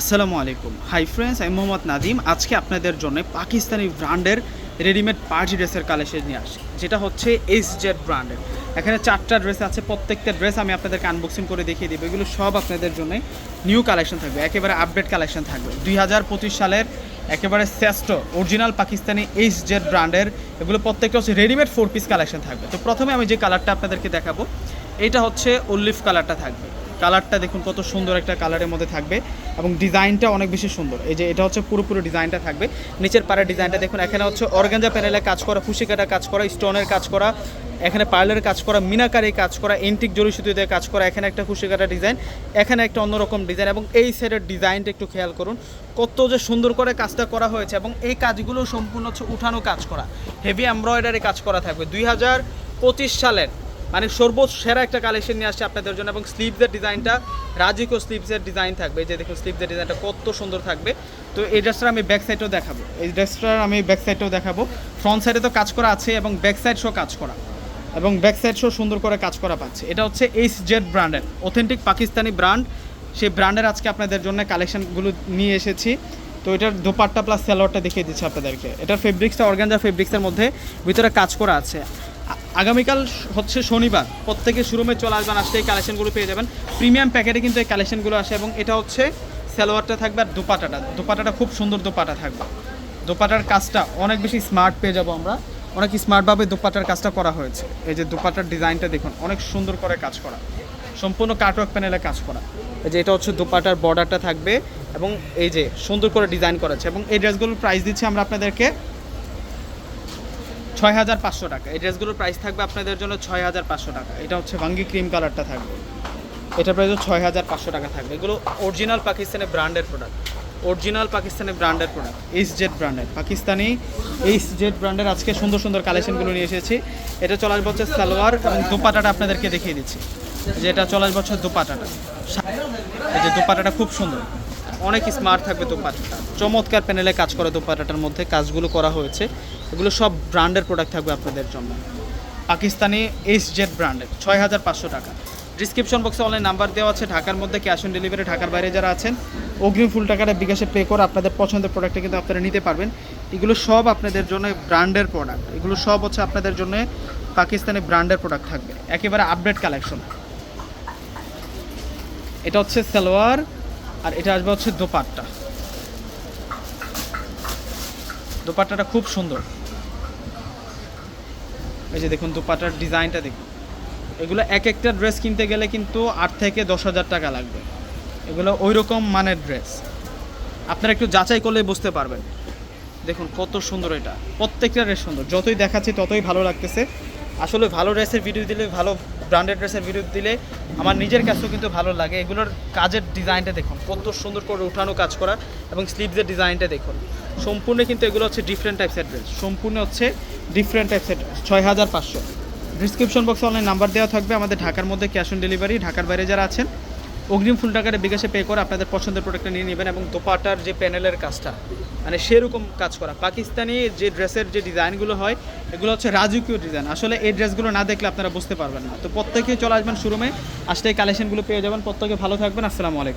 আসসালামু আলাইকুম। Hi friends আমি মোহাম্মদ নাদিম আজকে আপনাদের জন্য পাকিস্তানি ব্র্যান্ডের রেডিমেড পার্টি ড্রেসের কালেকশন নিয়ে আসি যেটা হচ্ছে এইচ জেড ব্র্যান্ডের। এখানে চারটা ড্রেস আছে, প্রত্যেকটা ড্রেস আমি আপনাদেরকে আনবক্সিং করে দেখিয়ে দেবো। এগুলো সব আপনাদের জন্য নিউ কালেকশন থাকবে, একেবারে আপডেট কালেকশন থাকবে। দুই হাজার পঁচিশ সালের একেবারে শ্রেষ্ঠ অরিজিনাল পাকিস্তানি এইচ জেড ব্র্যান্ডের এগুলো প্রত্যেকটা হচ্ছে রেডিমেড ফোর পিস কালেকশন থাকবে। তো প্রথমে আমি যে কালারটা আপনাদেরকে দেখাবো, এটা হচ্ছে অলিভ কালারটা থাকবে। কালারটা দেখুন কত সুন্দর একটা কালারের মধ্যে থাকবে এবং ডিজাইনটা অনেক বেশি সুন্দর। এই যে এটা হচ্ছে পুরোপুরি ডিজাইনটা থাকবে। নিচের পাড়ের ডিজাইনটা দেখুন, এখানে হচ্ছে অর্গানজা প্যানেলে কাজ করা ফুসিকাটা কাজ করা স্টোনের কাজ করা, এখানে পার্লের কাজ করা, মিনাকারি কাজ করা এন্টিক জরি সুতো দিয়ে কাজ করা, এখানে একটা খুশি কাটা ডিজাইন এখানে একটা অন্যরকম ডিজাইন এবং এই সাইডের ডিজাইনটা একটু খেয়াল করুন। কত যে সুন্দর করে কাজটা করা হয়েছে এবং এই কাজগুলো সম্পূর্ণ হচ্ছে উঠানো কাজ করা। হেভি এমব্রয়ডারি কাজ করা থাকবে। দুই হাজার পঁচিশ সালের মানে সর্বোচ্চ সেরা একটা কালেকশন নিয়ে আসছে আপনাদের জন্য এবং স্লিভসের ডিজাইনটা রাজিকো স্লিভসের ডিজাইন থাকবে। যে দেখুন স্লিভসের ডিজাইনটা কত সুন্দর থাকবে। তো এই ড্রেসটা আমি ব্যাক সাইডেও দেখাবো। এই ড্রেসটার আমি ব্যাক সাইডেও দেখাবো। ফ্রন্ট সাইডে তো কাজ করা আছে এবং ব্যাক সাইড শো কাজ করা। এবং ব্যাক সাইড শো সুন্দর করে কাজ করা পাচ্ছে। এটা হচ্ছে এইচ জেড ব্র্যান্ডের অথেন্টিক পাকিস্তানি ব্র্যান্ড সেই ব্র্যান্ডের আজকে আপনাদের জন্য কালেকশনগুলো নিয়ে এসেছি। তো এটার দোপাট্টা প্লাস স্যালোয়ারটা দেখিয়ে দিচ্ছি আপনাদেরকে। এটার ফেব্রিক্সটা অর্গানজা ফেব্রিক্সের মধ্যে ভিতরে কাজ করা আছে। আগামীকাল হচ্ছে শনিবার। প্রত্যেকে শোরুমে চলে আসবেন, আসলে এই কালেকশনগুলো পেয়ে যাবেন। প্রিমিয়াম প্যাকেটে কিন্তু এই কালেকশনগুলো আসে এবং এটা হচ্ছে সালোয়ারটা থাকবে আর দোপাটাটা। দোপাটাটা খুব সুন্দর দোপাটা থাকবে। দোপাটার কাজটা অনেক বেশি স্মার্ট পেয়ে যাব আমরা। অনেক স্মার্টভাবে দোপাটার কাজটা করা হয়েছে। এই যে দোপাটার ডিজাইনটা দেখুন, অনেক সুন্দর করে কাজ করা। সম্পূর্ণ কাটওয়ার্ক প্যানেলে কাজ করা। এই যে এটা হচ্ছে দোপাটার বর্ডারটা থাকবে এবং এই যে সুন্দর করে ডিজাইন করেছে এবং এই ড্রেসগুলোর প্রাইস দিচ্ছি আমরা আপনাদেরকে ছয় হাজার পাঁচশো টাকা। এই ড্রেসগুলোর প্রাইস থাকবে আপনাদের জন্য ছয় হাজার পাঁচশো টাকা। এটা হচ্ছে ভাঙ্গি ক্রিম কালারটা থাকবে। এটার প্রাইস ছয় হাজার পাঁচশো টাকা থাকবে। এগুলো অরিজিনাল পাকিস্তানের ব্র্যান্ডের প্রোডাক্ট অরিজিনাল পাকিস্তানের ব্র্যান্ডের প্রোডাক্ট এইচ জেড ব্র্যান্ডের পাকিস্তানি এইচ জেড ব্র্যান্ডের আজকে সুন্দর সুন্দর কালেকশনগুলো নিয়ে এসেছি। এটা চল্লিশ বছর সালোয়ার এবং দোপাটাটা আপনাদেরকে দেখিয়ে দিচ্ছি। যে এটা চল্লিশ বছর দোপাটাটা। এই যে দোপাটাটা খুব সুন্দর। অনেক স্মার্ট থাকবে দোপাটাটা। চমৎকার প্যানেলে কাজ করে দোপাটাটার মধ্যে কাজগুলো করা হয়েছে। এগুলো সব ব্র্যান্ডের প্রোডাক্ট থাকবে আপনাদের জন্য। পাকিস্তানি এইচ জেড ব্র্যান্ডের ছয় হাজার পাঁচশো টাকা। ডিসক্রিপশন বক্সে অনলাইন নাম্বার দেওয়া আছে, ঢাকার মধ্যে ক্যাশ অন ডেলিভারি ঢাকার বাইরে যারা আছেন, অগ্রিম ফুল টাকাটা বিকাশে পে করে আপনাদের পছন্দের প্রোডাক্টটা কিন্তু আপনারা নিতে পারবেন। এগুলো সব আপনাদের জন্য ব্র্যান্ডের প্রোডাক্ট এগুলো সব হচ্ছে আপনাদের জন্য পাকিস্তানি ব্র্যান্ডের প্রোডাক্ট থাকবে। একেবারে আপডেট কালেকশন এটা হচ্ছে সালোয়ার আর এটা আসবে হচ্ছে দোপাট্টা। দোপাট্টাটা খুব সুন্দর। এই যে দেখুন দোপাট্টার ডিজাইনটা দেখুন। এগুলো এক একটা ড্রেস কিনতে গেলে কিন্তু আট থেকে দশ হাজার টাকা লাগবে। এগুলো ওই রকম মানের ড্রেস। আপনারা একটু যাচাই করলে বুঝতে পারবেন। দেখুন কত সুন্দর এটা। প্রত্যেকটা ড্রেস সুন্দর। যতই দেখাচ্ছি ততই ভালো লাগতেছে। আসলে ভালো ড্রেসের ভিডিও দিলে, ভালো ব্র্যান্ডেড ড্রেসের ভিডিও দিলে আমার নিজের কাছেও কিন্তু ভালো লাগে। এগুলোর কাজের ডিজাইনটা দেখুন, কত সুন্দর করে উঠানো কাজ করা এবং স্লিভসের ডিজাইনটা দেখুন। সম্পূর্ণ কিন্তু এগুলো হচ্ছে ডিফারেন্ট টাইপসের ড্রেস সম্পূর্ণ হচ্ছে ডিফারেন্ট টাইপসের ড্রেস ছয় হাজার পাঁচশো। ডিসক্রিপশন বক্সে অনলাইন নাম্বার দেওয়া থাকবে। আমাদের ঢাকার মধ্যে ক্যাশ অন ডেলিভারি ঢাকার বাইরে যারা আছেন অগ্রিম ফুল টাকাটা বিকাশে পে করে আপনাদের পছন্দের প্রোডাক্টটা নিয়ে নেবেন এবং দোপাটার যে প্যানেলের কাজটা মানে সেরকম কাজ করা। পাকিস্তানি যে ড্রেসের যে ডিজাইনগুলো হয়, এগুলো হচ্ছে রাজকীয় ডিজাইন আসলে এই ড্রেসগুলো না দেখলে আপনারা বুঝতে পারবেন না। তো প্রত্যেকেই চলে আসবেন শুরুমে আসলে এই কালেকশনগুলো পেয়ে যাবেন। প্রত্যেকে ভালো থাকবেন। আসসালামু আলাইকুম।